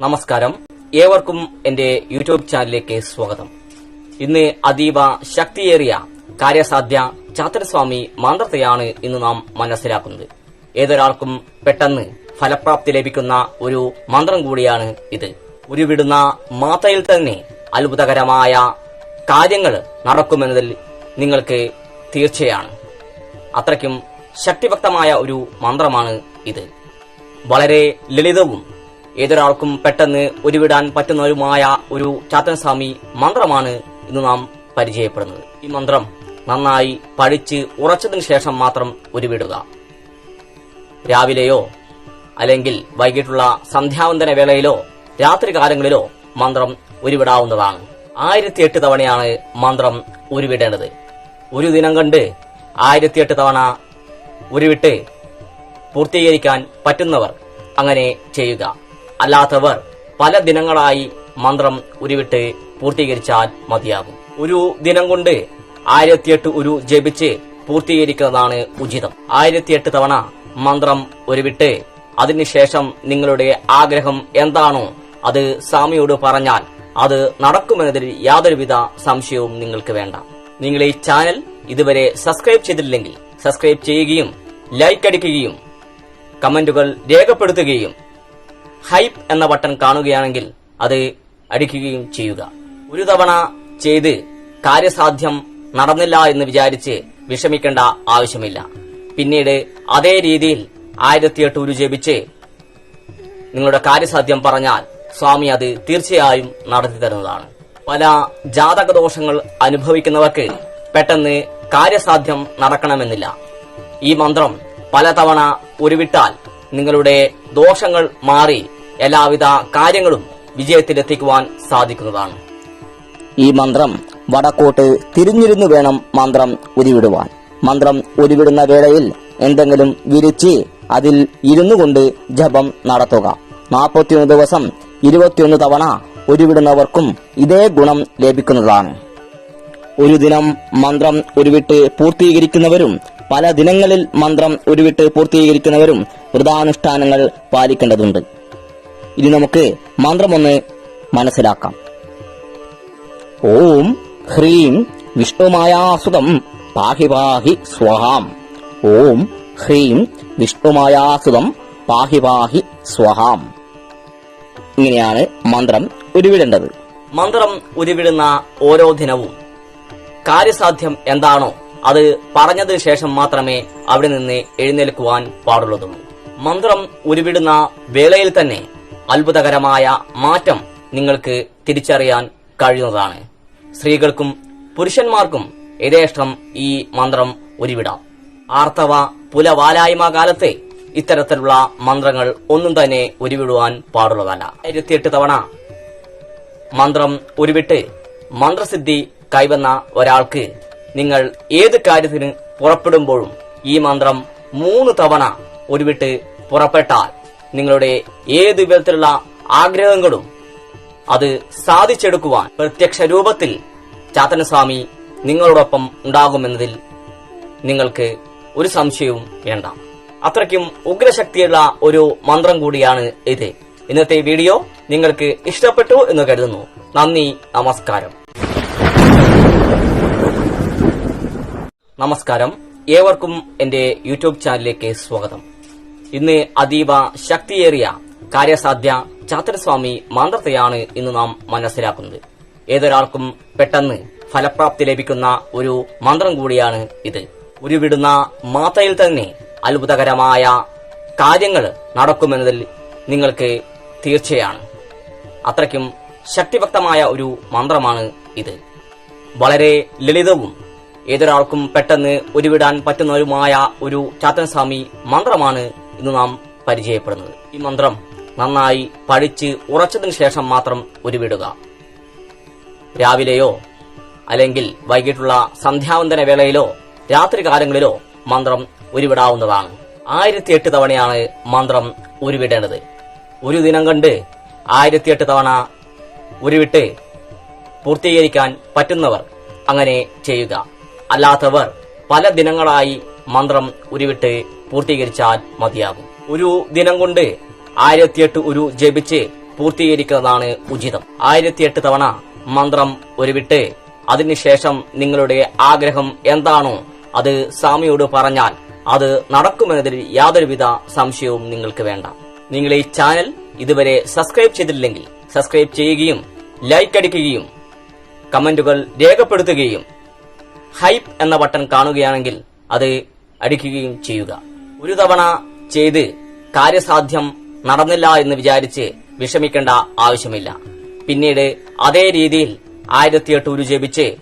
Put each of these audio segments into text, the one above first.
നമസ്കാരം. ഏവർക്കും എന്റെ യൂട്യൂബ് ചാനലിലേക്ക് സ്വാഗതം. ഇന്ന് അതീവ ശക്തിയേറിയ കാര്യസാധ്യ ചാത്തരസ്വാമി മന്ത്രത്തെയാണ് ഇന്ന് നാം മനസ്സിലാക്കുന്നത്. ഏതൊരാൾക്കും പെട്ടെന്ന് ഫലപ്രാപ്തി ലഭിക്കുന്ന ഒരു മന്ത്രം കൂടിയാണ് ഇത്. ഉരുവിടുന്ന മാതയിൽ തന്നെ അത്ഭുതകരമായ കാര്യങ്ങൾ നടക്കുമെന്നതിൽ നിങ്ങൾക്ക് തീർച്ചയാണ്. അത്രയ്ക്കും ശക്തിഭക്തമായ ഒരു മന്ത്രമാണ് ഇത്. വളരെ ലളിതവും ഏതൊരാൾക്കും പെട്ടെന്ന് ഒരുവിടാൻ പറ്റുന്നതുമായ ഒരു ചാത്തൻസ്വാമി മന്ത്രമാണ് ഇന്ന് നാം പരിചയപ്പെടുന്നത്. ഈ മന്ത്രം നന്നായി പഠിച്ച് ഉറച്ചതിന് ശേഷം മാത്രം ഒരുവിടുക. രാവിലെയോ അല്ലെങ്കിൽ വൈകിട്ടുള്ള സന്ധ്യാവന്തന വേളയിലോ രാത്രി കാലങ്ങളിലോ മന്ത്രം ഉരുവിടാവുന്നതാണ് ആയിരത്തിയെട്ട് തവണയാണ് മന്ത്രം ഉരുവിടേണ്ടത് ഒരു ദിനം കണ്ട് ആയിരത്തി എട്ട് തവണ ഉരുവിട്ട് പൂർത്തീകരിക്കാൻ പറ്റുന്നവർ അങ്ങനെ ചെയ്യുക. അല്ലാത്തവർ പല ദിനങ്ങളായി മന്ത്രം ഉരുവിട്ട് പൂർത്തീകരിച്ചാൽ മതിയാകും. ഒരു ദിനം കൊണ്ട് ആയിരത്തിയെട്ട് ഉരു ജപിച്ച് പൂർത്തീകരിക്കുന്നതാണ് ഉചിതം. ആയിരത്തിയെട്ട് തവണ മന്ത്രം ഉരുവിട്ട് അതിനുശേഷം നിങ്ങളുടെ ആഗ്രഹം എന്താണോ അത് സ്വാമിയോട് പറഞ്ഞാൽ അത് നടക്കുമെന്നതിൽ യാതൊരുവിധ സംശയവും നിങ്ങൾക്ക് വേണ്ട. നിങ്ങൾ ഈ ചാനൽ ഇതുവരെ സബ്സ്ക്രൈബ് ചെയ്തിട്ടില്ലെങ്കിൽ സബ്സ്ക്രൈബ് ചെയ്യുകയും ലൈക്ക് അടിക്കുകയും കമന്റുകൾ രേഖപ്പെടുത്തുകയും ഹൈപ്പ് എന്ന ബട്ടൺ കാണുകയാണെങ്കിൽ അത് അടിക്കുകയും ചെയ്യുക. ഒരു തവണ ചെയ്ത് കാര്യസാധ്യം നടന്നില്ല എന്ന് വിചാരിച്ച് വിഷമിക്കേണ്ട ആവശ്യമില്ല. പിന്നീട് അതേ രീതിയിൽ ആയിരത്തിയെട്ട് ഉരു ജപിച്ച് നിങ്ങളുടെ കാര്യസാധ്യം പറഞ്ഞാൽ സ്വാമി അത് തീർച്ചയായും നടത്തി തരുന്നതാണ്. പല ജാതക ദോഷങ്ങൾ അനുഭവിക്കുന്നവർക്ക് പെട്ടെന്ന് കാര്യസാധ്യം നടക്കണമെന്നില്ല. ഈ മന്ത്രം പലതവണ ഉരുവിട്ടാൽ നിങ്ങളുടെ ദോഷങ്ങൾ മാറി എല്ലാവിധ കാര്യങ്ങളും വിജയത്തിലെത്തിക്കുവാൻ സാധിക്കുന്നതാണ്. ഈ മന്ത്രം വടക്കോട്ട് തിരിഞ്ഞിരുന്നു വേണം മന്ത്രം ഉരുവിടുവാൻ. മന്ത്രം ഉരുവിടുന്ന വേളയിൽ എന്തെങ്കിലും വിരിച്ച് അതിൽ ഇരുന്നു കൊണ്ട് ജപം നടത്തുക. നാൽപ്പത്തിയൊന്ന് ദിവസം ഇരുപത്തിയൊന്ന് തവണ ഉരുവിടുന്നവർക്കും ഇതേ ഗുണം ലഭിക്കുന്നതാണ്. ഒരു ദിനം മന്ത്രം ഉരുവിട്ട് പൂർത്തീകരിക്കുന്നവരും പല ദിനങ്ങളിൽ മന്ത്രം ഉരുവിട്ട് പൂർത്തീകരിക്കുന്നവരും വ്രതാനുഷ്ഠാനങ്ങൾ പാലിക്കേണ്ടതുണ്ട്. ഇനി നമുക്ക് മന്ത്രമൊന്ന് മനസ്സിലാക്കാം. ഓം ഹ്രീം വിഷ്ണുമായാസുതം പാഹി പാഹി സ്വഹാം. ഓം ഹ്രീം വിഷ്ണുമായാസുതം പാഹി പാഹി സ്വഹാം. ഇങ്ങനെയാണ് മന്ത്രം ഉരുവിടേണ്ടത്. മന്ത്രം ഉരുവിടുന്ന ഓരോ ദിനവും കാര്യസാധ്യം എന്താണോ അത് പറഞ്ഞതിനു ശേഷം മാത്രമേ അവിടെ നിന്ന് എഴുന്നേൽക്കുവാൻ പാടുള്ളതുള്ളൂ. മന്ത്രം ഉരുവിടുന്ന വേളയിൽ തന്നെ അത്ഭുതകരമായ മാറ്റം നിങ്ങൾക്ക് തിരിച്ചറിയാൻ കഴിയുന്നതാണ്. സ്ത്രീകൾക്കും പുരുഷന്മാർക്കും യഥേഷ്ടം ഈ മന്ത്രം ഉരുവിടാം. ആർത്തവ പുലവാലായ്മ കാലത്തെ ഇത്തരത്തിലുള്ള മന്ത്രങ്ങൾ ഒന്നും തന്നെ ഉരുവിടുവാൻ പാടുള്ളതല്ല. ആയിരത്തിയെട്ട് തവണ മന്ത്രം ഉരുവിട്ട് മന്ത്രസിദ്ധി കൈവന്ന ഒരാൾക്ക് നിങ്ങൾ ഏത് കാര്യത്തിന് പുറപ്പെടുമ്പോഴും ഈ മന്ത്രം മൂന്ന് തവണ ഉരുവിട്ട് പുറപ്പെട്ടാൽ നിങ്ങളുടെ ഏത് വിധത്തിലുള്ള ആഗ്രഹങ്ങളും അത് സാധിച്ചെടുക്കുവാൻ പ്രത്യക്ഷ രൂപത്തിൽ ചാത്തനസ്വാമി നിങ്ങളോടൊപ്പം ഉണ്ടാകുമെന്നതിൽ നിങ്ങൾക്ക് ഒരു സംശയവും വേണ്ട. അത്രയ്ക്കും ഉഗ്രശക്തിയുള്ള ഒരു മന്ത്രം കൂടിയാണ് ഇത്. ഇന്നത്തെ വീഡിയോ നിങ്ങൾക്ക് ഇഷ്ടപ്പെട്ടു എന്ന് കരുതുന്നു. നന്ദി നമസ്കാരം. നമസ്കാരം. ഏവർക്കും എന്റെ യൂട്യൂബ് ചാനലിലേക്ക് സ്വാഗതം. ഇന്ന് അതീവ ശക്തിയേറിയ കാര്യസാധ്യ ചാത്തരസ്വാമി മന്ത്രത്തെയാണ് ഇന്ന് നാം മനസ്സിലാക്കുന്നത്. ഏതൊരാൾക്കും പെട്ടെന്ന് ഫലപ്രാപ്തി ലഭിക്കുന്ന ഒരു മന്ത്രം കൂടിയാണ് ഇത്. ഉരുവിടുന്ന മാത്രയിൽ തന്നെ അത്ഭുതകരമായ കാര്യങ്ങൾ നടക്കുമെന്നതിൽ നിങ്ങൾക്ക് തീർച്ചയാണ്. അത്രയ്ക്കും ശക്തിഭക്തമായ ഒരു മന്ത്രമാണ് ഇത്. വളരെ ലളിതവും ഏതൊരാൾക്കും പെട്ടെന്ന് ഒരുവിടാൻ പറ്റുന്നതുമായ ഒരു ചാത്തൻസ്വാമി മന്ത്രമാണ് ഇന്ന് നാം പരിചയപ്പെടുന്നത്. ഈ മന്ത്രം നന്നായി പഠിച്ച് ഉറച്ചതിനു ശേഷം മാത്രം ഉരുവിടുക രാവിലെയോ അല്ലെങ്കിൽ വൈകിട്ടുള്ള സന്ധ്യാവന്തന വേളയിലോ രാത്രി കാലങ്ങളിലോ മന്ത്രം ഉരുവിടാവുന്നതാണ് ആയിരത്തിയെട്ട് തവണയാണ് മന്ത്രം ഉരുവിടേണ്ടത് ഒരു ദിനം കണ്ട് ആയിരത്തി എട്ട് തവണ ഉരുവിട്ട് പൂർത്തീകരിക്കാൻ പറ്റുന്നവർ അങ്ങനെ ചെയ്യുക. അല്ലാത്തവർ പല ദിനങ്ങളായി മന്ത്രം ഉരുവിട്ട് പൂർത്തീകരിച്ചാൽ മതിയാകും. ഒരു ദിനം കൊണ്ട് ആയിരത്തിയെട്ട് ഉരു ജപിച്ച് പൂർത്തീകരിക്കുന്നതാണ് ഉചിതം. ആയിരത്തിയെട്ട് തവണ മന്ത്രം ഉരുവിട്ട് അതിനുശേഷം നിങ്ങളുടെ ആഗ്രഹം എന്താണോ അത് സ്വാമിയോട് പറഞ്ഞാൽ അത് നടക്കുമെന്നതിൽ യാതൊരുവിധ സംശയവും നിങ്ങൾക്ക് വേണ്ട. നിങ്ങൾ ഈ ചാനൽ ഇതുവരെ സബ്സ്ക്രൈബ് ചെയ്തിട്ടില്ലെങ്കിൽ സബ്സ്ക്രൈബ് ചെയ്യുകയും ലൈക്ക് അടിക്കുകയും കമന്റുകൾ രേഖപ്പെടുത്തുകയും ഹൈപ്പ് എന്ന ബട്ടൺ കാണുകയാണെങ്കിൽ അത് അടിക്കുകയും ചെയ്യുക. ഒരു തവണ ചെയ്ത് കാര്യസാധ്യം നടന്നില്ല എന്ന് വിചാരിച്ച് വിഷമിക്കേണ്ട ആവശ്യമില്ല. പിന്നീട് അതേ രീതിയിൽ ആയിരത്തിയെട്ട് ഉരു ജപിച്ച്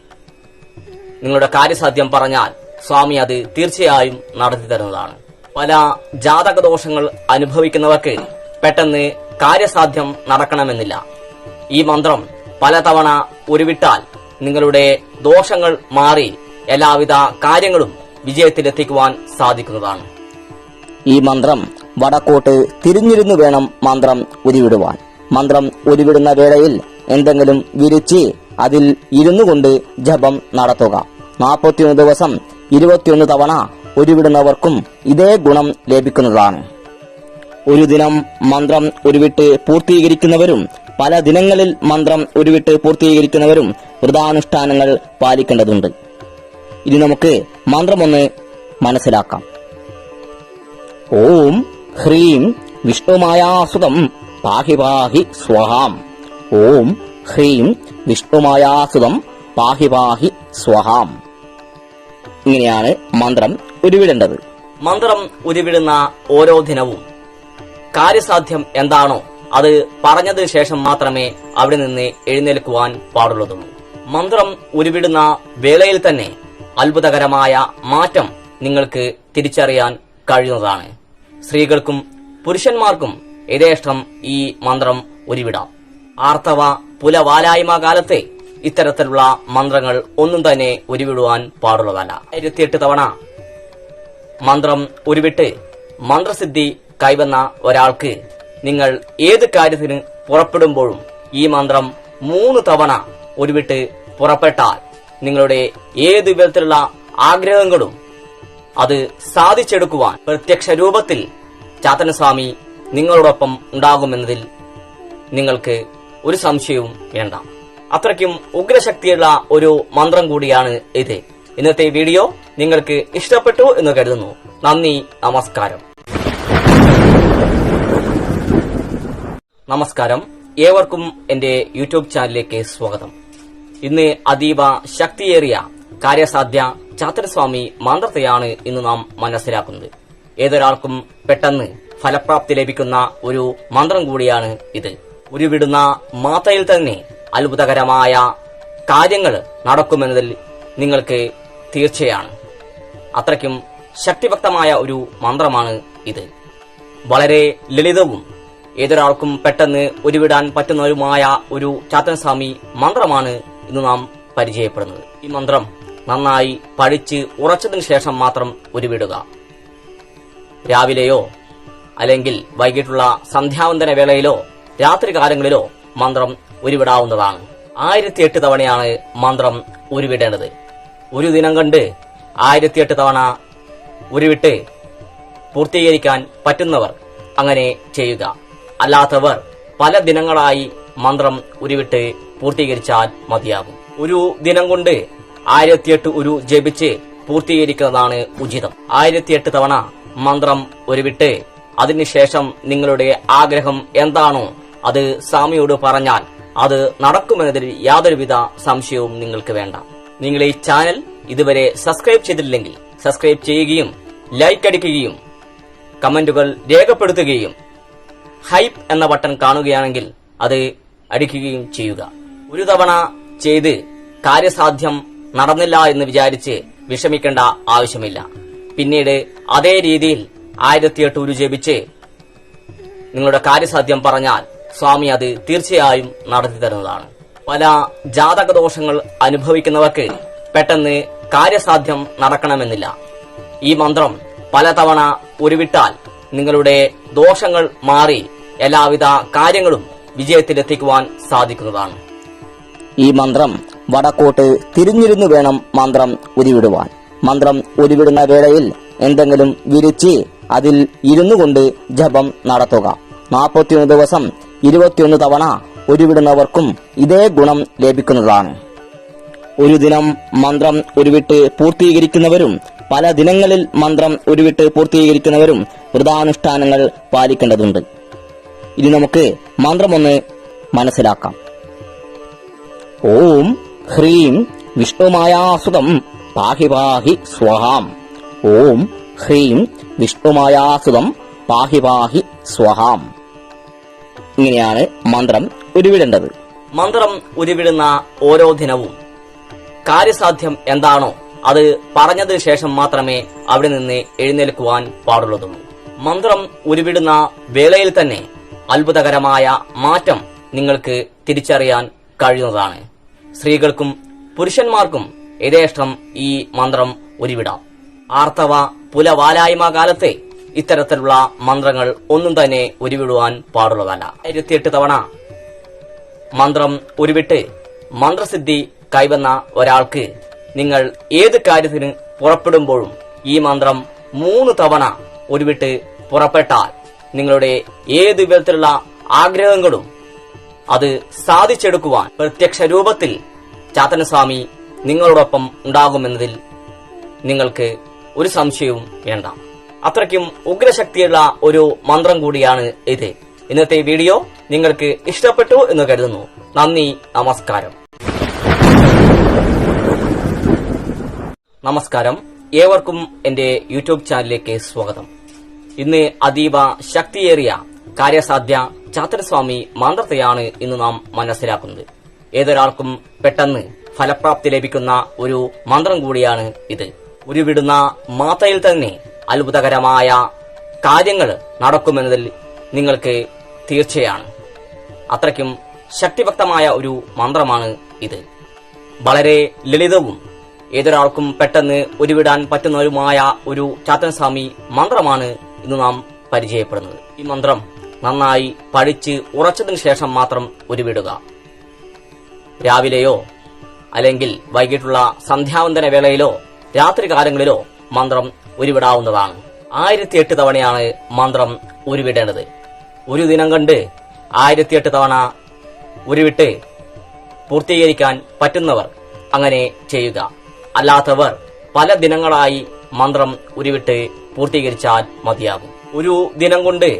നിങ്ങളുടെ കാര്യസാധ്യം പറഞ്ഞാൽ സ്വാമി അത് തീർച്ചയായും നടത്തി തരുന്നതാണ്. പല ജാതക ദോഷങ്ങൾ അനുഭവിക്കുന്നവർക്ക് പെട്ടെന്ന് കാര്യസാധ്യം നടക്കണമെന്നില്ല. ഈ മന്ത്രം പലതവണ ഉരുവിട്ടാൽ നിങ്ങളുടെ ദോഷങ്ങൾ മാറി എല്ലാവിധ കാര്യങ്ങളും വിജയത്തിലെത്തിക്കുവാൻ സാധിക്കുന്നതാണ്. ഈ മന്ത്രം വടക്കോട്ട് തിരിഞ്ഞിരുന്നു വേണം മന്ത്രം ഉരുവിടുവാൻ. മന്ത്രം ഉരുവിടുന്ന വേളയിൽ എന്തെങ്കിലും വിരിച്ച് അതിൽ ഇരുന്നു കൊണ്ട് ജപം നടത്തുക. നാൽപ്പത്തിയൊന്ന് ദിവസം ഇരുപത്തിയൊന്ന് തവണ ഉരുവിടുന്നവർക്കും ഇതേ ഗുണം ലഭിക്കുന്നതാണ്. ഒരു ദിനം മന്ത്രം ഉരുവിട്ട് പൂർത്തീകരിക്കുന്നവരും പല ദിനങ്ങളിൽ മന്ത്രം ഉരുവിട്ട് പൂർത്തീകരിക്കുന്നവരും വ്രതാനുഷ്ഠാനങ്ങൾ പാലിക്കേണ്ടതുണ്ട്. ഇനി നമുക്ക് മന്ത്രമൊന്ന് മനസ്സിലാക്കാം. ഓം ഹ്രീം വിഷ്ണുമായാസുതം പാഹി പാഹി സ്വഹാം. ഓം ഹ്രീം വിഷ്ണുമായാസുതം പാഹി പാഹി സ്വഹാം. ഇങ്ങനെയാണ് മന്ത്രം ഉരുവിടേണ്ടത്. മന്ത്രം ഉരുവിടുന്ന ഓരോ ദിനവും കാര്യസാധ്യം എന്താണോ അത് പറഞ്ഞതിന് ശേഷം മാത്രമേ അവിടെ നിന്ന് എഴുന്നേൽക്കുവാൻ പാടുള്ളതുള്ളൂ. മന്ത്രം ഉരുവിടുന്ന വേളയിൽ തന്നെ അത്ഭുതകരമായ മാറ്റം നിങ്ങൾക്ക് തിരിച്ചറിയാൻ കഴിയുന്നതാണ്. സ്ത്രീകൾക്കും പുരുഷന്മാർക്കും യഥേഷ്ടം ഈ മന്ത്രം ഉരുവിടാം. ആർത്തവ പുലവാലായ്മ കാലത്തെ ഇത്തരത്തിലുള്ള മന്ത്രങ്ങൾ ഒന്നും തന്നെ ഉരുവിടുവാൻ പാടുള്ളതല്ല. ആയിരത്തിയെട്ട് തവണ മന്ത്രം ഉരുവിട്ട് മന്ത്രസിദ്ധി കൈവന്ന ഒരാൾക്ക് നിങ്ങൾ ഏത് കാര്യത്തിന് പുറപ്പെടുമ്പോഴും ഈ മന്ത്രം മൂന്ന് തവണ ഉരുവിട്ട് പുറപ്പെട്ടാൽ നിങ്ങളുടെ ഏത് വിധത്തിലുള്ള ആഗ്രഹങ്ങളും അത് സാധിച്ചെടുക്കുവാൻ പ്രത്യക്ഷ രൂപത്തിൽ ചാത്തനസ്വാമി നിങ്ങളോടൊപ്പം ഉണ്ടാകുമെന്നതിൽ നിങ്ങൾക്ക് ഒരു സംശയവും വേണ്ട. അത്രയ്ക്കും ഉഗ്രശക്തിയുള്ള ഒരു മന്ത്രം കൂടിയാണ് ഇത്. ഇന്നത്തെ വീഡിയോ നിങ്ങൾക്ക് ഇഷ്ടപ്പെട്ടു എന്ന് കരുതുന്നു. നന്ദി നമസ്കാരം. നമസ്കാരം. ഏവർക്കും എന്റെ യൂട്യൂബ് ചാനലിലേക്ക് സ്വാഗതം. ഇന്ന് അതീവ ശക്തിയേറിയ കാര്യസാധ്യ ചാത്തരസ്വാമി മന്ത്രത്തെയാണ് ഇന്ന് നാം മനസ്സിലാക്കുന്നത്. ഏതൊരാൾക്കും പെട്ടെന്ന് ഫലപ്രാപ്തി ലഭിക്കുന്ന ഒരു മന്ത്രം കൂടിയാണ് ഇത്. ഉരുവിടുന്ന മാത്രയിൽ തന്നെ അത്ഭുതകരമായ കാര്യങ്ങൾ നടക്കുമെന്നതിൽ നിങ്ങൾക്ക് തീർച്ചയാണ്. അത്രയ്ക്കും ശക്തിഭക്തമായ ഒരു മന്ത്രമാണ് ഇത്. വളരെ ലളിതവും ഏതൊരാൾക്കും പെട്ടെന്ന് ഒരുവിടാൻ പറ്റുന്നവരുമായ ഒരു ചാത്തൻസ്വാമി മന്ത്രമാണ് ഇന്ന് നാം പരിചയപ്പെടുന്നത്. ഈ മന്ത്രം നന്നായി പഠിച്ച് ഉറച്ചതിന് ശേഷം മാത്രം ഉരുവിടുക രാവിലെയോ അല്ലെങ്കിൽ വൈകിട്ടുള്ള സന്ധ്യാവന്തന വേളയിലോ രാത്രി കാലങ്ങളിലോ മന്ത്രം ഉരുവിടാവുന്നതാണ് ആയിരത്തിയെട്ട് തവണയാണ് മന്ത്രം ഉരുവിടേണ്ടത് ഒരു ദിനം കണ്ട് ആയിരത്തി എട്ട് തവണ ഉരുവിട്ട് പൂർത്തീകരിക്കാൻ പറ്റുന്നവർ അങ്ങനെ ചെയ്യുക. അല്ലാത്തവർ പല ദിനങ്ങളായി മന്ത്രം ഉരുവിട്ട് പൂർത്തീകരിച്ചാൽ മതിയാകും. ഒരു ദിനം കൊണ്ട് ആയിരത്തിയെട്ട് ഉരു ജപിച്ച് പൂർത്തീകരിക്കുന്നതാണ് ഉചിതം. ആയിരത്തിയെട്ട് തവണ മന്ത്രം ഉരുവിട്ട് അതിനുശേഷം നിങ്ങളുടെ ആഗ്രഹം എന്താണോ അത് സ്വാമിയോട് പറഞ്ഞാൽ അത് നടക്കുമെന്നതിൽ യാതൊരുവിധ സംശയവും നിങ്ങൾക്ക് വേണ്ട. നിങ്ങൾ ഈ ചാനൽ ഇതുവരെ സബ്സ്ക്രൈബ് ചെയ്തിട്ടില്ലെങ്കിൽ സബ്സ്ക്രൈബ് ചെയ്യുകയും ലൈക്ക് അടിക്കുകയും കമന്റുകൾ രേഖപ്പെടുത്തുകയും ഹൈപ്പ് എന്ന ബട്ടൺ കാണുകയാണെങ്കിൽ അത് അടിക്കുകയും ചെയ്യുക. ഒരു തവണ ചെയ്ത് കാര്യസാധ്യം നടന്നില്ല എന്ന് വിചാരിച്ച് വിഷമിക്കേണ്ട ആവശ്യമില്ല. പിന്നീട് അതേ രീതിയിൽ ആയിരത്തിയെട്ട് ഉരു ജപിച്ച് നിങ്ങളുടെ കാര്യസാധ്യം പറഞ്ഞാൽ സ്വാമി അത് തീർച്ചയായും നടത്തി തരുന്നതാണ്. പല ജാതക ദോഷങ്ങൾ അനുഭവിക്കുന്നവർക്ക് പെട്ടെന്ന് കാര്യസാധ്യം നടക്കണമെന്നില്ല. ഈ മന്ത്രം പലതവണ ഉരുവിട്ടാൽ നിങ്ങളുടെ ദോഷങ്ങൾ മാറി എല്ലാവിധ കാര്യങ്ങളും വിജയത്തിലെത്തിക്കുവാൻ സാധിക്കുന്നതാണ്. ഈ മന്ത്രം വടക്കോട്ട് തിരിഞ്ഞിരുന്നു വേണം മന്ത്രം ഉരുവിടുവാൻ. മന്ത്രം ഉരുവിടുന്ന വേളയിൽ എന്തെങ്കിലും വിരിച്ച് അതിൽ ഇരുന്നു കൊണ്ട് ജപം നടത്തുക. നാൽപ്പത്തിയൊന്ന് ദിവസം ഇരുപത്തിയൊന്ന് തവണ ഉരുവിടുന്നവർക്കും ഇതേ ഗുണം ലഭിക്കുന്നതാണ്. ഒരു ദിനം മന്ത്രം ഉരുവിട്ട് പൂർത്തീകരിക്കുന്നവരും പല ദിനങ്ങളിൽ മന്ത്രം ഉരുവിട്ട് പൂർത്തീകരിക്കുന്നവരും വ്രതാനുഷ്ഠാനങ്ങൾ പാലിക്കേണ്ടതുണ്ട്. ഇനി നമുക്ക് മന്ത്രമൊന്ന് മനസ്സിലാക്കാം. ഓം ഹ്രീം വിഷ്ണുമായാസുതം പാഹി പാഹി സ്വഹാം. ഓം ഹ്രീം വിഷ്ണുമായാസുതം പാഹി പാഹി സ്വഹാം. ഇങ്ങനെയാണ് മന്ത്രം ഉരുവിടേണ്ടത്. മന്ത്രം ഉരുവിടുന്ന ഓരോ ദിനവും കാര്യസാധ്യം എന്താണോ അത് പറഞ്ഞതിന് ശേഷം മാത്രമേ അവിടെ നിന്ന് എഴുന്നേൽക്കുവാൻ പാടുള്ളതുള്ളൂ. മന്ത്രം ഉരുവിടുന്ന വേളയിൽ തന്നെ അത്ഭുതകരമായ മാറ്റം നിങ്ങൾക്ക് തിരിച്ചറിയാൻ കഴിയുന്നതാണ്. സ്ത്രീകൾക്കും പുരുഷന്മാർക്കും യഥേഷ്ടം ഈ മന്ത്രം ഉരുവിടാം ആർത്തവ പുലവാലായ്മ കാലത്തെ ഇത്തരത്തിലുള്ള മന്ത്രങ്ങൾ ഒന്നും തന്നെ ഉരുവിടുവാൻ പാടുള്ളതല്ല. ആയിരത്തിയെട്ട് തവണ മന്ത്രം ഉരുവിട്ട് മന്ത്രസിദ്ധി കൈവന്ന ഒരാൾക്ക് നിങ്ങൾ ഏത് കാര്യത്തിന് പുറപ്പെടുമ്പോഴും ഈ മന്ത്രം മൂന്ന് തവണ ഉരുവിട്ട് പുറപ്പെട്ടാൽ നിങ്ങളുടെ ഏത് വിധത്തിലുള്ള ആഗ്രഹങ്ങളും അത് സാധിച്ചെടുക്കുവാൻ പ്രത്യക്ഷ രൂപത്തിൽ ചാത്തനസ്വാമി നിങ്ങളോടൊപ്പം ഉണ്ടാകുമെന്നതിൽ നിങ്ങൾക്ക് ഒരു സംശയവും വേണ്ട. അത്രയ്ക്കും ഉഗ്രശക്തിയുള്ള ഒരു മന്ത്രം കൂടിയാണ് ഇത്. ഇന്നത്തെ വീഡിയോ നിങ്ങൾക്ക് ഇഷ്ടപ്പെട്ടു എന്ന് കരുതുന്നു. നന്ദി നമസ്കാരം. നമസ്കാരം. ഏവർക്കും എന്റെ യൂട്യൂബ് ചാനലിലേക്ക് സ്വാഗതം. ഇന്ന് അതീവ ശക്തിയേറിയ കാര്യസാധ്യ ചാത്രസ്വാമി മന്ത്രത്തെയാണ് ഇന്ന് നാം മനസ്സിലാക്കുന്നത്. ഏതൊരാൾക്കും പെട്ടെന്ന് ഫലപ്രാപ്തി ലഭിക്കുന്ന ഒരു മന്ത്രം കൂടിയാണ് ഇത്. ഉരുവിടുന്ന മാത്രയിൽ തന്നെ അത്ഭുതകരമായ കാര്യങ്ങൾ നടക്കുമെന്നതിൽ നിങ്ങൾക്ക് തീർച്ചയാണ്. അത്രയ്ക്കും ശക്തിഭക്തമായ ഒരു മന്ത്രമാണ് ഇത്. വളരെ ലളിതവും ഏതൊരാൾക്കും പെട്ടെന്ന് ഉരുവിടാൻ പറ്റുന്നവരുമായ ഒരു ചാത്തൻസ്വാമി മന്ത്രമാണ് ഇന്ന് നാം പരിചയപ്പെടുന്നത്. ഈ മന്ത്രം നന്നായി പഠിച്ച് ഉറച്ചതിനു ശേഷം മാത്രം ഉരുവിടുക. രാവിലെയോ അല്ലെങ്കിൽ വൈകിട്ടുള്ള സന്ധ്യാവന്തന വേളയിലോ രാത്രി കാലങ്ങളിലോ മന്ത്രം ഉരുവിടാവുന്നതാണ്. ആയിരത്തി എട്ട് തവണയാണ് മന്ത്രം ഉരുവിടേണ്ടത്. ഒരു ദിനം കണ്ട് ആയിരത്തി എട്ട് തവണ ഉരുവിട്ട് പൂർത്തീകരിക്കാൻ പറ്റുന്നവർ അങ്ങനെ ചെയ്യുക. അല്ലാത്തവർ പല ദിനങ്ങളായി മന്ത്രം ഉരുവിട്ട് പൂർത്തീകരിച്ചാൽ മതിയാകും. ഒരു ദിനം കൊണ്ട്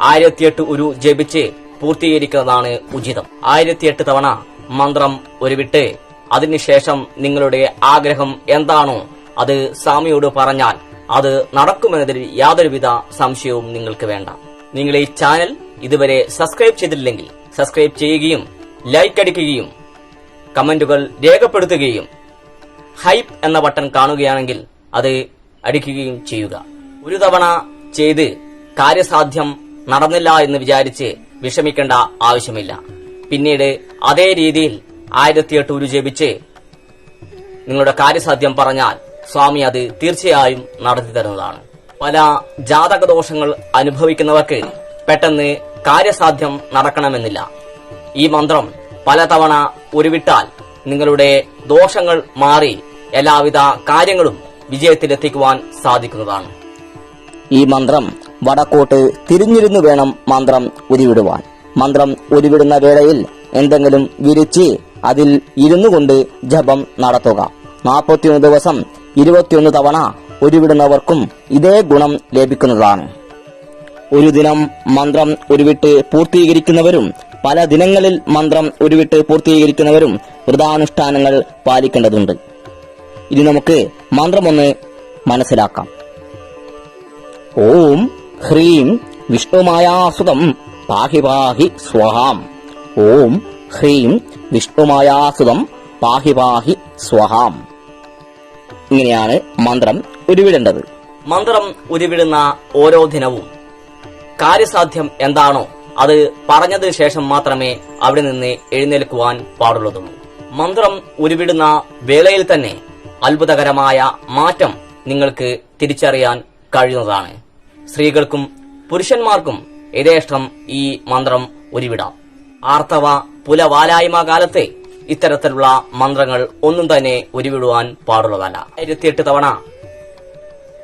ആയിരത്തിയെട്ട് ഒരു ജപിച്ച് പൂർത്തീകരിക്കുന്നതാണ് ഉചിതം. ആയിരത്തിയെട്ട് തവണ മന്ത്രം ഒരു വിട്ട് അതിനുശേഷം നിങ്ങളുടെ ആഗ്രഹം എന്താണോ അത് സ്വാമിയോട് പറഞ്ഞാൽ അത് നടക്കുമെന്നതിൽ യാതൊരുവിധ സംശയവും നിങ്ങൾക്ക് വേണ്ട. നിങ്ങൾ ഈ ചാനൽ ഇതുവരെ സബ്സ്ക്രൈബ് ചെയ്തിട്ടില്ലെങ്കിൽ സബ്സ്ക്രൈബ് ചെയ്യുകയും ലൈക്ക് അടിക്കുകയും കമന്റുകൾ രേഖപ്പെടുത്തുകയും ഹൈപ്പ് എന്ന ബട്ടൺ കാണുകയാണെങ്കിൽ അത് അടിക്കുകയും ചെയ്യുക. ഒരു തവണ ചെയ്ത് കാര്യസാധ്യം നടന്നില്ല എന്ന് വിചാരിച്ച് വിഷമിക്കേണ്ട ആവശ്യമില്ല. പിന്നീട് അതേ രീതിയിൽ ആയിരത്തിയെട്ട് ഉരു ജപിച്ച് നിങ്ങളുടെ കാര്യസാധ്യം പറഞ്ഞാൽ സ്വാമി അത് തീർച്ചയായും നടത്തി തരുന്നതാണ്. പല ജാതക ദോഷങ്ങൾ അനുഭവിക്കുന്നവർക്ക് പെട്ടെന്ന് കാര്യസാധ്യം നടക്കണമെന്നില്ല. ഈ മന്ത്രം പലതവണ ഉരുവിട്ടാൽ നിങ്ങളുടെ ദോഷങ്ങൾ മാറി എല്ലാവിധ കാര്യങ്ങളും വിജയത്തിലെത്തിക്കുവാൻ സാധിക്കുന്നതാണ്. ഈ മന്ത്രം വടക്കോട്ട് തിരിഞ്ഞിരുന്നു വേണം മന്ത്രം ഉരുവിടുവാൻ. മന്ത്രം ഉരുവിടുന്ന വേളയിൽ എന്തെങ്കിലും വിരിച്ച് അതിൽ ഇരുന്നു കൊണ്ട് ജപം നടത്തുക. നാൽപ്പത്തിയൊന്ന് ദിവസം ഇരുപത്തിയൊന്ന് തവണ ഉരുവിടുന്നവർക്കും ഇതേ ഗുണം ലഭിക്കുന്നതാണ്. ഒരു ദിനം മന്ത്രം ഉരുവിട്ട് പൂർത്തീകരിക്കുന്നവരും പല ദിനങ്ങളിൽ മന്ത്രം ഉരുവിട്ട് പൂർത്തീകരിക്കുന്നവരും വ്രതാനുഷ്ഠാനങ്ങൾ പാലിക്കേണ്ടതുണ്ട്. ഇനി നമുക്ക് മന്ത്രമൊന്ന് മനസ്സിലാക്കാം. ഓം ഹ്രീം വിഷ്ണുമായാസുതം പാഹി പാഹി സ്വഹാം. ഓം ഹ്രീം വിഷ്ണുമായാസുതം പാഹി പാഹി സ്വഹാം. ഇങ്ങനെയാണ് മന്ത്രം ഉരുവിടേണ്ടത്. മന്ത്രം ഉരുവിടുന്ന ഓരോ ദിനവും കാര്യസാധ്യം എന്താണോ അത് പറഞ്ഞതിന് ശേഷം മാത്രമേ അവിടെ നിന്ന് എഴുന്നേൽക്കുവാൻ പാടുള്ളതുള്ളൂ. മന്ത്രം ഉരുവിടുന്ന വേളയിൽ തന്നെ അത്ഭുതകരമായ മാറ്റം നിങ്ങൾക്ക് തിരിച്ചറിയാൻ കഴിയുന്നതാണ്. സ്ത്രീകൾക്കും പുരുഷന്മാർക്കും യഥേഷ്ടം ഈ മന്ത്രം ഉരുവിടാം ആർത്തവ പുലവാലായ്മ കാലത്തെ ഇത്തരത്തിലുള്ള മന്ത്രങ്ങൾ ഒന്നും തന്നെ ഉരുവിടുവാൻ പാടുള്ളതല്ല. ആയിരത്തിയെട്ട് തവണ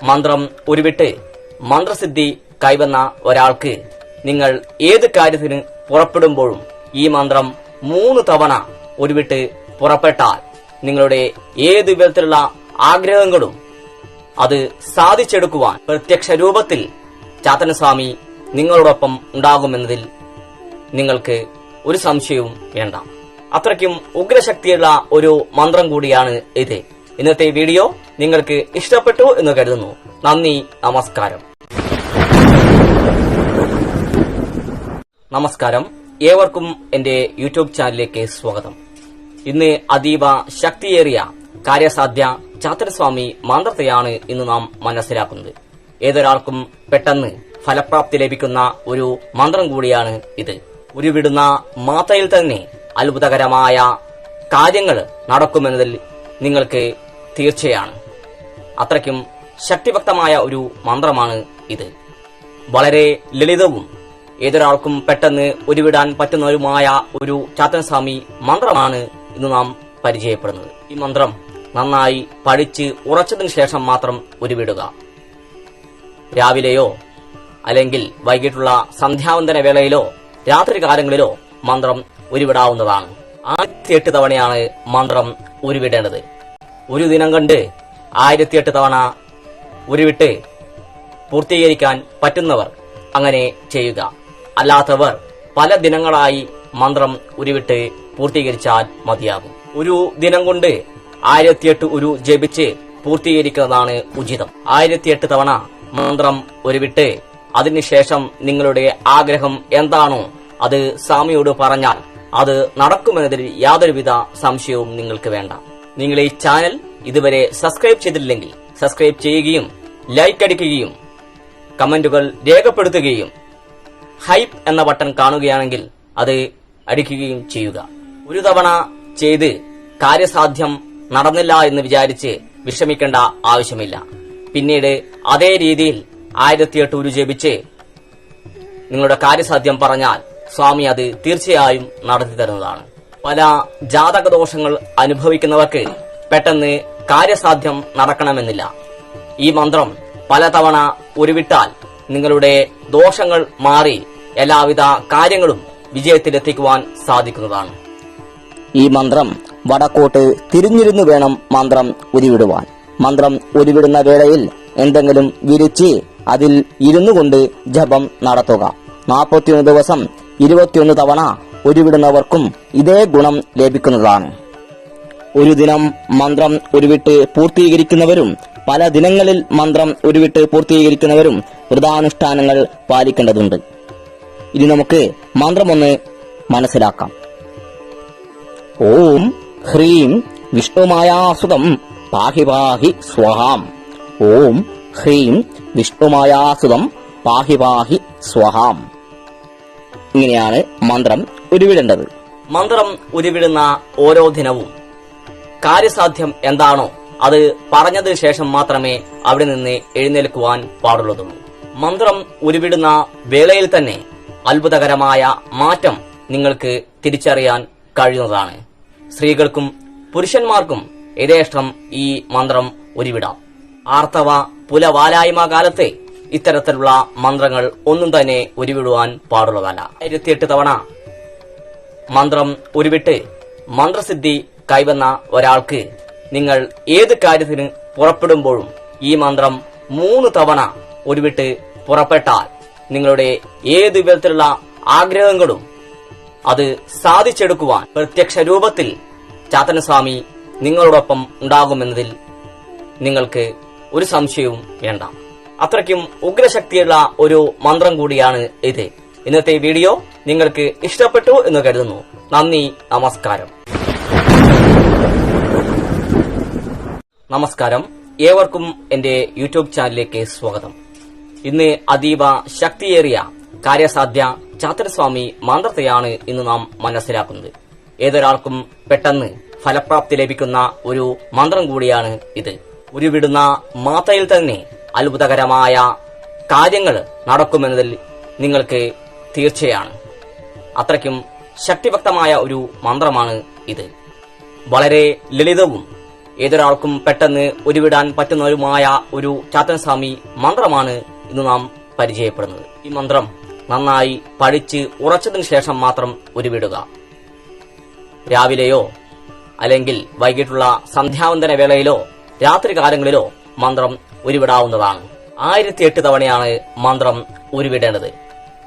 മന്ത്രം ഒരുവിട്ട് മന്ത്രസിദ്ധി കൈവന്ന ഒരാൾക്ക് നിങ്ങൾ ഏത് കാര്യത്തിന് പുറപ്പെടുമ്പോഴും ഈ മന്ത്രം മൂന്ന് തവണ ഒരുവിട്ട് പുറപ്പെട്ടാൽ നിങ്ങളുടെ ഏത് വിധത്തിലുള്ള ആഗ്രഹങ്ങളും അത് സാധിച്ചെടുക്കുവാൻ പ്രത്യക്ഷ രൂപത്തിൽ ചാത്തനസ്വാമി നിങ്ങളോടൊപ്പം ഉണ്ടാകുമെന്നതിൽ നിങ്ങൾക്ക് ഒരു സംശയവും വേണ്ട. അത്രയ്ക്കും ഉഗ്രശക്തിയുള്ള ഒരു മന്ത്രം കൂടിയാണ് ഇത്. ഇന്നത്തെ വീഡിയോ നിങ്ങൾക്ക് ഇഷ്ടപ്പെട്ടു എന്ന് കരുതുന്നു. നന്ദി നമസ്കാരം. നമസ്കാരം. ഏവർക്കും എന്റെ യൂട്യൂബ് ചാനലിലേക്ക് സ്വാഗതം. ഇന്ന് അതീവ ശക്തിയേറിയ കാര്യസാധ്യ ചാത്തരസ്വാമി മാന്ത്രത്തെയാണ് ഇന്ന് നാം മനസ്സിലാക്കുന്നത്. ഏതൊരാൾക്കും പെട്ടെന്ന് ഫലപ്രാപ്തി ലഭിക്കുന്ന ഒരു മന്ത്രം കൂടിയാണ് ഇത്. ഉരുവിടുന്ന മാത്രയിൽ തന്നെ അത്ഭുതകരമായ കാര്യങ്ങൾ നടക്കുമെന്നതിൽ നിങ്ങൾക്ക് തീർച്ചയാണ്. അത്രയ്ക്കും ശക്തിഭക്തമായ ഒരു മന്ത്രമാണ് ഇത്. വളരെ ലളിതവും ഏതൊരാൾക്കും പെട്ടെന്ന് ഒരുവിടാൻ പറ്റുന്നതുമായ ഒരു ചാത്തൻസ്വാമി മന്ത്രമാണ് ഇന്ന് നാം പരിചയപ്പെടുന്നത്. ഈ മന്ത്രം നന്നായി പഠിച്ച് ഉറച്ചതിന് ശേഷം മാത്രം ഉരുവിടുക. രാവിലെയോ അല്ലെങ്കിൽ വൈകിട്ടുള്ള സന്ധ്യാവന്തന വേളയിലോ രാത്രി കാലങ്ങളിലോ മന്ത്രം ഉരുവിടാവുന്നതാണ്. ആയിരത്തി എട്ട് തവണയാണ് മന്ത്രം ഉരുവിടേണ്ടത്. ഒരു ദിനം കണ്ട് ആയിരത്തി എട്ട് തവണ ഉരുവിട്ട് പൂർത്തീകരിക്കാൻ പറ്റുന്നവർ അങ്ങനെ ചെയ്യുക. അല്ലാത്തവർ പല ദിനങ്ങളായി മന്ത്രം ഉരുവിട്ട് പൂർത്തീകരിച്ചാൽ മതിയാകും. ഒരു ദിനം കൊണ്ട് ആയിരത്തിയെട്ട് ഉരു ജപിച്ച് പൂർത്തീകരിക്കുന്നതാണ് ഉചിതം. ആയിരത്തിയെട്ട് തവണ മന്ത്രം ഉരുവിട്ട് അതിനുശേഷം നിങ്ങളുടെ ആഗ്രഹം എന്താണോ അത് സ്വാമിയോട് പറഞ്ഞാൽ അത് നടക്കുമെന്നതിൽ യാതൊരുവിധ സംശയവും നിങ്ങൾക്ക് വേണ്ട. നിങ്ങൾ ഈ ചാനൽ ഇതുവരെ സബ്സ്ക്രൈബ് ചെയ്തില്ലെങ്കിൽ സബ്സ്ക്രൈബ് ചെയ്യുകയും ലൈക്ക് അടിക്കുകയും കമന്റുകൾ രേഖപ്പെടുത്തുകയും ഹൈപ്പ് എന്ന ബട്ടൺ കാണുകയാണെങ്കിൽ അത് അടിക്കുകയും ചെയ്യുക. ഒരു തവണ ചെയ്ത് കാര്യസാധ്യം നടന്നില്ല എന്ന് വിചാരിച്ച് വിഷമിക്കേണ്ട ആവശ്യമില്ല. പിന്നീട് അതേ രീതിയിൽ ആയിരത്തിയെട്ട് ഉരു ജപിച്ച് നിങ്ങളുടെ കാര്യസാധ്യം പറഞ്ഞാൽ സ്വാമി അത് തീർച്ചയായും നടത്തി തരുന്നതാണ്. പല ജാതക ദോഷങ്ങൾ അനുഭവിക്കുന്നവർക്ക് പെട്ടെന്ന് കാര്യസാധ്യം നടക്കണമെന്നില്ല. ഈ മന്ത്രം പലതവണ ഉരുവിട്ടാൽ നിങ്ങളുടെ ദോഷങ്ങൾ മാറി എല്ലാവിധ കാര്യങ്ങളും വിജയത്തിലെത്തിക്കുവാൻ സാധിക്കുന്നതാണ്. ഈ മന്ത്രം വടക്കോട്ട് തിരിഞ്ഞിരുന്നു വേണം മന്ത്രം ഉരുവിടുവാൻ. മന്ത്രം ഉരുവിടുന്ന വേളയിൽ എന്തെങ്കിലും വിരിച്ച് അതിൽ ഇരുന്നു കൊണ്ട് ജപം നടത്തുക. നാൽപ്പത്തിയൊന്ന് ദിവസം ഇരുപത്തിയൊന്ന് തവണ ഉരുവിടുന്നവർക്കും ഇതേ ഗുണം ലഭിക്കുന്നതാണ്. ഒരു ദിനം മന്ത്രം ഉരുവിട്ട് പൂർത്തീകരിക്കുന്നവരും പല ദിനങ്ങളിൽ മന്ത്രം ഉരുവിട്ട് പൂർത്തീകരിക്കുന്നവരും വ്രതാനുഷ്ഠാനങ്ങൾ പാലിക്കേണ്ടതുണ്ട്. ഇനി നമുക്ക് മന്ത്രമൊന്ന് മനസ്സിലാക്കാം. ഓം ഹ്രീം വിഷ്ണുമായാസുതം പാഹി പാഹി സ്വഹാം. ഓം ഹ്രീം വിഷ്ണുമായാസുതം പാഹി പാഹി സ്വഹാം. ഇങ്ങനെയാണ് മന്ത്രം ഉരുവിടേണ്ടത്. മന്ത്രം ഉരുവിടുന്ന ഓരോ ദിനവും കാര്യസാധ്യം എന്താണോ അത് പറഞ്ഞതിന് ശേഷം മാത്രമേ അവിടെ നിന്ന് എഴുന്നേൽക്കുവാൻ പാടുള്ളതുള്ളൂ. മന്ത്രം ഉരുവിടുന്ന വേളയിൽ തന്നെ അത്ഭുതകരമായ മാറ്റം നിങ്ങൾക്ക് തിരിച്ചറിയാൻ കഴിയുന്നതാണ്. സ്ത്രീകൾക്കും പുരുഷന്മാർക്കും യഥേഷ്ടം ഈ മന്ത്രം ഉരുവിടാം ആർത്തവ പുലവാലായ്മ കാലത്തെ ഇത്തരത്തിലുള്ള മന്ത്രങ്ങൾ ഒന്നും തന്നെ ഉരുവിടുവാൻ പാടുള്ളതല്ല. ഇരുപത്തിയെട്ട് തവണ മന്ത്രം ഉരുവിട്ട് മന്ത്രസിദ്ധി കൈവന്ന ഒരാൾക്ക് നിങ്ങൾ ഏത് കാര്യത്തിന് പുറപ്പെടുമ്പോഴും ഈ മന്ത്രം മൂന്ന് തവണ ഉരുവിട്ട് പുറപ്പെട്ടാൽ നിങ്ങളുടെ ഏത് വിധത്തിലുള്ള ആഗ്രഹങ്ങളും അത് സാധിച്ചെടുക്കുവാൻ പ്രത്യക്ഷ രൂപത്തിൽ ചാത്തനസ്വാമി നിങ്ങളോടൊപ്പം ഉണ്ടാകുമെന്നതിൽ നിങ്ങൾക്ക് ഒരു സംശയവും വേണ്ട. അത്രയ്ക്കും ഉഗ്രശക്തിയുള്ള ഒരു മന്ത്രം കൂടിയാണ് ഇത്. ഇന്നത്തെ വീഡിയോ നിങ്ങൾക്ക് ഇഷ്ടപ്പെട്ടു എന്ന് കരുതുന്നു. നന്ദി നമസ്കാരം. നമസ്കാരം. ഏവർക്കും എന്റെ യൂട്യൂബ് ചാനലിലേക്ക് സ്വാഗതം. ഇന്ന് അതീവ ശക്തിയേറിയ കാര്യസാധ്യ ചാത്തരസ്വാമി മാന്ത്രത്തെയാണ് ഇന്ന് നാം മനസ്സിലാക്കുന്നത്. ഏതൊരാൾക്കും പെട്ടെന്ന് ഫലപ്രാപ്തി ലഭിക്കുന്ന ഒരു മന്ത്രം കൂടിയാണ് ഇത്. ഉരുവിടുന്ന മാത്രയിൽ തന്നെ അത്ഭുതകരമായ കാര്യങ്ങൾ നടക്കുമെന്നതിൽ നിങ്ങൾക്ക് തീർച്ചയാണ്. അത്രയ്ക്കും ശക്തിഭക്തമായ ഒരു മന്ത്രമാണ് ഇത്. വളരെ ലളിതവും ഏതൊരാൾക്കും പെട്ടെന്ന് ഉരുവിടാൻ പറ്റുന്നതുമായ ഒരു ചാത്തൻസ്വാമി മന്ത്രമാണ് ഇന്ന് നാം പരിചയപ്പെടുന്നത്. ഈ മന്ത്രം നന്നായി പഴിച്ച് ഉറച്ചതിനു ശേഷം മാത്രം ഉരുവിടുക. രാവിലെയോ അല്ലെങ്കിൽ വൈകിട്ടുള്ള സന്ധ്യാവന്തന വേളയിലോ രാത്രി കാലങ്ങളിലോ മന്ത്രം ഉരുവിടാവുന്നതാണ്. ആയിരത്തി എട്ട് തവണയാണ് മന്ത്രം ഉരുവിടേണ്ടത്.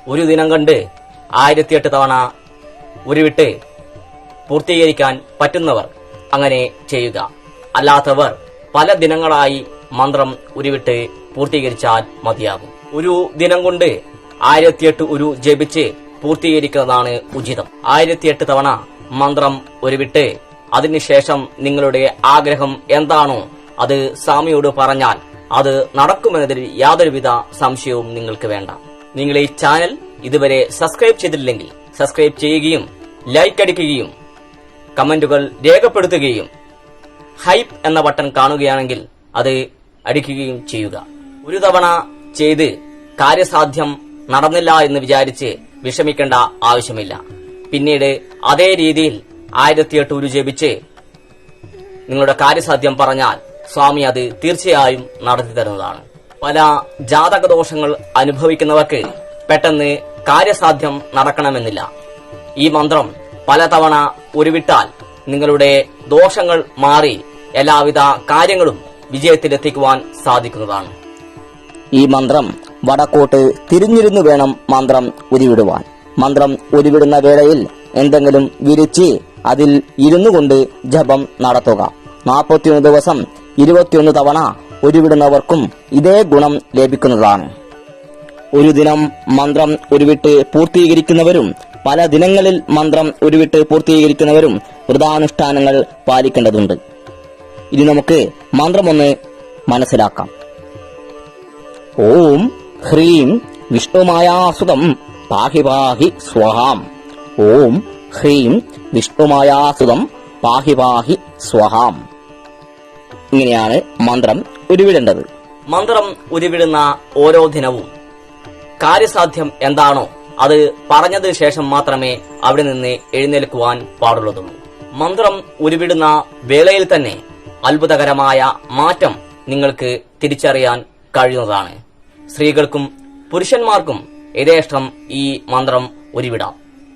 ഒരു ദിനം കണ്ട് ആയിരത്തി എട്ട് തവണ ഉരുവിട്ട് പൂർത്തീകരിക്കാൻ പറ്റുന്നവർ അങ്ങനെ ചെയ്യുക. അല്ലാത്തവർ പല ദിനങ്ങളായി മന്ത്രം ഉരുവിട്ട് പൂർത്തീകരിച്ചാൽ മതിയാകും. ഒരു ദിനം കൊണ്ട് ആയിരത്തിയെട്ട് ഉരു ജപിച്ച് പൂർത്തീകരിക്കുന്നതാണ് ഉചിതം. ആയിരത്തിയെട്ട് തവണ മന്ത്രം ഉരുവിട്ട് അതിനുശേഷം നിങ്ങളുടെ ആഗ്രഹം എന്താണോ അത് സ്വാമിയോട് പറഞ്ഞാൽ അത് നടക്കുമെന്നതിൽ യാതൊരുവിധ സംശയവും നിങ്ങൾക്ക് വേണ്ട. നിങ്ങൾ ഈ ചാനൽ ഇതുവരെ സബ്സ്ക്രൈബ് ചെയ്തിട്ടില്ലെങ്കിൽ സബ്സ്ക്രൈബ് ചെയ്യുകയും ലൈക്ക് അടിക്കുകയും കമന്റുകൾ രേഖപ്പെടുത്തുകയും ഹൈപ്പ് എന്ന ബട്ടൺ കാണുകയാണെങ്കിൽ അത് അടിക്കുകയും ചെയ്യുക. ഒരു തവണ ചെയ്ത് കാര്യസാധ്യം നടന്നില്ല എന്ന് വിചാരിച്ച് വിഷമിക്കേണ്ട ആവശ്യമില്ല. പിന്നീട് അതേ രീതിയിൽ ആയിരത്തിയെട്ട് ഉരു ജപിച്ച് നിങ്ങളുടെ കാര്യസാധ്യം പറഞ്ഞാൽ സ്വാമി അത് തീർച്ചയായും നടത്തി തരുന്നതാണ്. പല ജാതക ദോഷങ്ങൾ അനുഭവിക്കുന്നവർക്ക് പെട്ടെന്ന് കാര്യസാധ്യം നടക്കണമെന്നില്ല. ഈ മന്ത്രം പലതവണ ഉരുവിട്ടാൽ നിങ്ങളുടെ ദോഷങ്ങൾ മാറി എല്ലാവിധ കാര്യങ്ങളും വിജയത്തിലെത്തിക്കുവാൻ സാധിക്കുന്നതാണ്. ഈ മന്ത്രം വടക്കോട്ട് തിരിഞ്ഞിരുന്നു വേണം മന്ത്രം ഉരുവിടുവാൻ. മന്ത്രം ഉരുവിടുന്ന വേളയിൽ എന്തെങ്കിലും വിരിച്ച് അതിൽ ഇരുന്നു കൊണ്ട് ജപം നടത്തുക. നാൽപ്പത്തിയൊന്ന് ദിവസം ഇരുപത്തിയൊന്ന് തവണ ഉരുവിടുന്നവർക്കും ഇതേ ഗുണം ലഭിക്കുന്നതാണ്. ഒരു ദിനം മന്ത്രം ഉരുവിട്ട് പൂർത്തീകരിക്കുന്നവരും പല ദിനങ്ങളിൽ മന്ത്രം ഉരുവിട്ട് പൂർത്തീകരിക്കുന്നവരും വ്രതാനുഷ്ഠാനങ്ങൾ പാലിക്കേണ്ടതുണ്ട്. ഇനി നമുക്ക് മന്ത്രമൊന്ന് മനസ്സിലാക്കാം. ഓം ഹ്രീം വിഷ്ണുമായാസുതം പാഹി പാഹി സ്വഹാം. ഓം ഹ്രീം വിഷ്ണുമായാസുതം പാഹി പാഹി സ്വഹാം. ഇങ്ങനെയാണ് മന്ത്രം ഉരുവിടേണ്ടത്. മന്ത്രം ഉരുവിടുന്ന ഓരോ ദിനവും കാര്യസാധ്യം എന്താണോ അത് പറഞ്ഞതിന് ശേഷം മാത്രമേ അവിടെ നിന്ന് എഴുന്നേൽക്കുവാൻ പാടുള്ളതുള്ളൂ. മന്ത്രം ഉരുവിടുന്ന വേളയിൽ തന്നെ അത്ഭുതകരമായ മാറ്റം നിങ്ങൾക്ക് തിരിച്ചറിയാൻ കഴിയുന്നതാണ്. സ്ത്രീകൾക്കും പുരുഷന്മാർക്കും യഥേഷ്ടം ഈ മന്ത്രം ഉരുവിടാം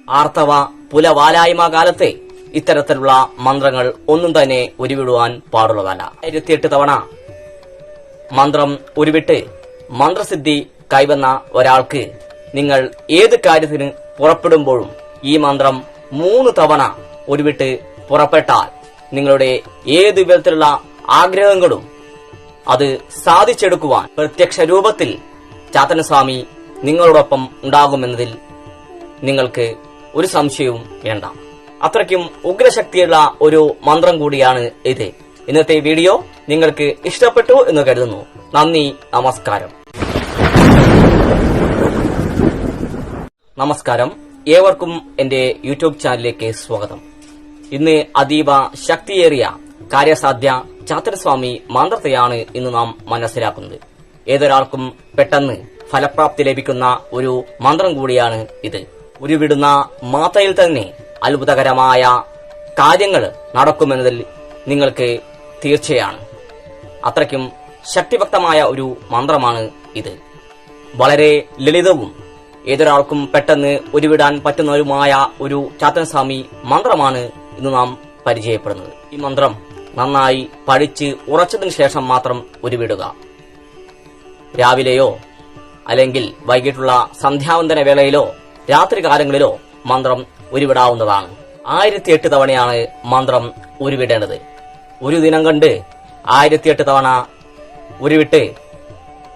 ആർത്തവ പുലവാലായ്മ കാലത്തെ ഇത്തരത്തിലുള്ള മന്ത്രങ്ങൾ ഒന്നും തന്നെ ഉരുവിടുവാൻ പാടുള്ളതല്ല. ആയിരത്തിയെട്ട് തവണ മന്ത്രം ഉരുവിട്ട് മന്ത്രസിദ്ധി കൈവന്ന ഒരാൾക്ക് നിങ്ങൾ ഏത് കാര്യത്തിന് പുറപ്പെടുമ്പോഴും ഈ മന്ത്രം മൂന്ന് തവണ ഉരുവിട്ട് പുറപ്പെട്ടാൽ നിങ്ങളുടെ ഏത് വിധത്തിലുള്ള ആഗ്രഹങ്ങളും അത് സാധിച്ചെടുക്കുവാൻ പ്രത്യക്ഷ രൂപത്തിൽ ചാത്തനസ്വാമി നിങ്ങളോടൊപ്പം ഉണ്ടാകുമെന്നതിൽ നിങ്ങൾക്ക് ഒരു സംശയവും വേണ്ട. അത്രയ്ക്കും ഉഗ്രശക്തിയുള്ള ഒരു മന്ത്രം കൂടിയാണ് ഇത്. ഇന്നത്തെ വീഡിയോ നിങ്ങൾക്ക് ഇഷ്ടപ്പെട്ടു എന്ന് കരുതുന്നു. നന്ദി നമസ്കാരം. നമസ്കാരം. ഏവർക്കും എന്റെ യൂട്യൂബ് ചാനലിലേക്ക് സ്വാഗതം. ഇന്ന് അതീവ ശക്തിയേറിയ കാര്യസാധ്യ ചാത്തരസ്വാമി മന്ത്രത്തെയാണ് ഇന്ന് നാം മനസ്സിലാക്കുന്നത്. ഏതൊരാൾക്കും പെട്ടെന്ന് ഫലപ്രാപ്തി ലഭിക്കുന്ന ഒരു മന്ത്രം കൂടിയാണ് ഇത്. ഉരുവിടുന്ന മാത്രയിൽ തന്നെ അത്ഭുതകരമായ കാര്യങ്ങൾ നടക്കുമെന്നതിൽ നിങ്ങൾക്ക് തീർച്ചയാണ്. അത്രയ്ക്കും ശക്തിഭക്തമായ ഒരു മന്ത്രമാണ് ഇത്. വളരെ ലളിതവും ഏതൊരാൾക്കും പെട്ടെന്ന് ഉരുവിടാൻ പറ്റുന്നതുമായ ഒരു ചാത്തൻസ്വാമി മന്ത്രമാണ് ഇന്ന് നാം പരിചയപ്പെടുന്നത്. ഈ മന്ത്രം നന്നായി പഠിച്ച് ഉറച്ചതിനു ശേഷം മാത്രം ഉരുവിടുക. രാവിലെയോ അല്ലെങ്കിൽ വൈകിട്ടുള്ള സന്ധ്യാവന്തന വേളയിലോ രാത്രി കാലങ്ങളിലോ മന്ത്രം ഉരുവിടാവുന്നതാണ്. ആയിരത്തി എട്ട് തവണയാണ് മന്ത്രം ഉരുവിടേണ്ടത്. ഒരു ദിനം കണ്ട് ആയിരത്തി എട്ട് തവണ ഉരുവിട്ട്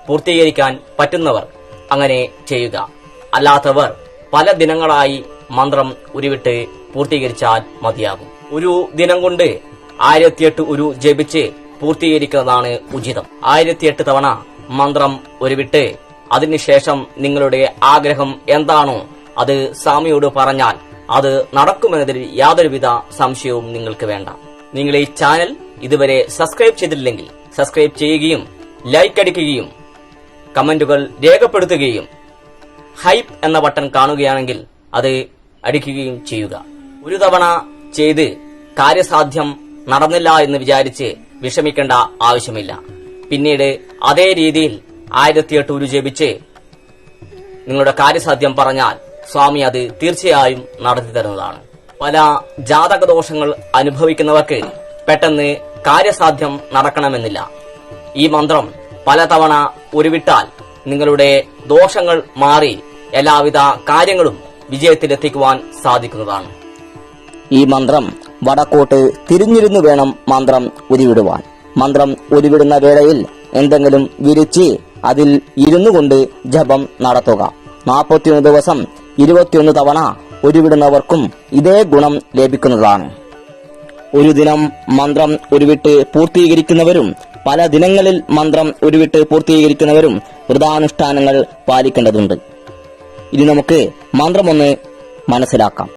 പൂർത്തീകരിക്കാൻ പറ്റുന്നവർ അങ്ങനെ ചെയ്യുക. അല്ലാത്തവർ പല ദിനങ്ങളായി മന്ത്രം ഉരുവിട്ട് പൂർത്തീകരിച്ചാൽ മതിയാകും. ഒരു ദിനം കൊണ്ട് ആയിരത്തിയെട്ട് ഉരു ജപിച്ച് പൂർത്തീകരിക്കുന്നതാണ് ഉചിതം. ആയിരത്തിയെട്ട് തവണ മന്ത്രം ഉരുവിട്ട് അതിനുശേഷം നിങ്ങളുടെ ആഗ്രഹം എന്താണോ അത് സ്വാമിയോട് പറഞ്ഞാൽ അത് നടക്കുമെന്നതിൽ യാതൊരുവിധ സംശയവും നിങ്ങൾക്ക് വേണ്ട. നിങ്ങൾ ഈ ചാനൽ ഇതുവരെ സബ്സ്ക്രൈബ് ചെയ്തിട്ടില്ലെങ്കിൽ സബ്സ്ക്രൈബ് ചെയ്യുകയും ലൈക്ക് അടിക്കുകയും കമന്റുകൾ രേഖപ്പെടുത്തുകയും ഹൈപ്പ് എന്ന ബട്ടൺ കാണുകയാണെങ്കിൽ അത് അടിക്കുകയും ചെയ്യുക. ഒരു തവണ ചെയ്ത് കാര്യസാധ്യം നടന്നില്ല എന്ന് വിചാരിച്ച് വിഷമിക്കേണ്ട ആവശ്യമില്ല. പിന്നീട് അതേ രീതിയിൽ ആയിരത്തിയെട്ട് ഉരു ജപിച്ച് നിങ്ങളുടെ കാര്യസാധ്യം പറഞ്ഞാൽ സ്വാമി അത് തീർച്ചയായും നടത്തി തരുന്നതാണ്. പല ജാതക ദോഷങ്ങൾ അനുഭവിക്കുന്നവർക്ക് പെട്ടെന്ന് കാര്യസാധ്യം നടക്കണമെന്നില്ല. ഈ മന്ത്രം പലതവണ ഉരുവിട്ടാൽ നിങ്ങളുടെ ദോഷങ്ങൾ മാറി എല്ലാവിധ കാര്യങ്ങളും വിജയത്തിലെത്തിക്കുവാൻ സാധിക്കുന്നതാണ്. ഈ മന്ത്രം വടക്കോട്ട് തിരിഞ്ഞിരുന്നു വേണം മന്ത്രം ഉരുവിടുവാൻ. മന്ത്രം ഉരുവിടുന്ന വേളയിൽ എന്തെങ്കിലും വിരിച്ച് അതിൽ ഇരുന്നു കൊണ്ട് ജപം നടത്തുക. നാൽപ്പത്തിയൊന്ന് ദിവസം ഇരുപത്തിയൊന്ന് തവണ ഉരുവിടുന്നവർക്കും ഇതേ ഗുണം ലഭിക്കുന്നതാണ്. ഒരു ദിനം മന്ത്രം ഉരുവിട്ട് പൂർത്തീകരിക്കുന്നവരും പല ദിനങ്ങളിൽ മന്ത്രം ഉരുവിട്ട് പൂർത്തീകരിക്കുന്നവരും വ്രതാനുഷ്ഠാനങ്ങൾ പാലിക്കേണ്ടതുണ്ട്. ഇനി നമുക്ക് മന്ത്രമൊന്ന് മനസ്സിലാക്കാം.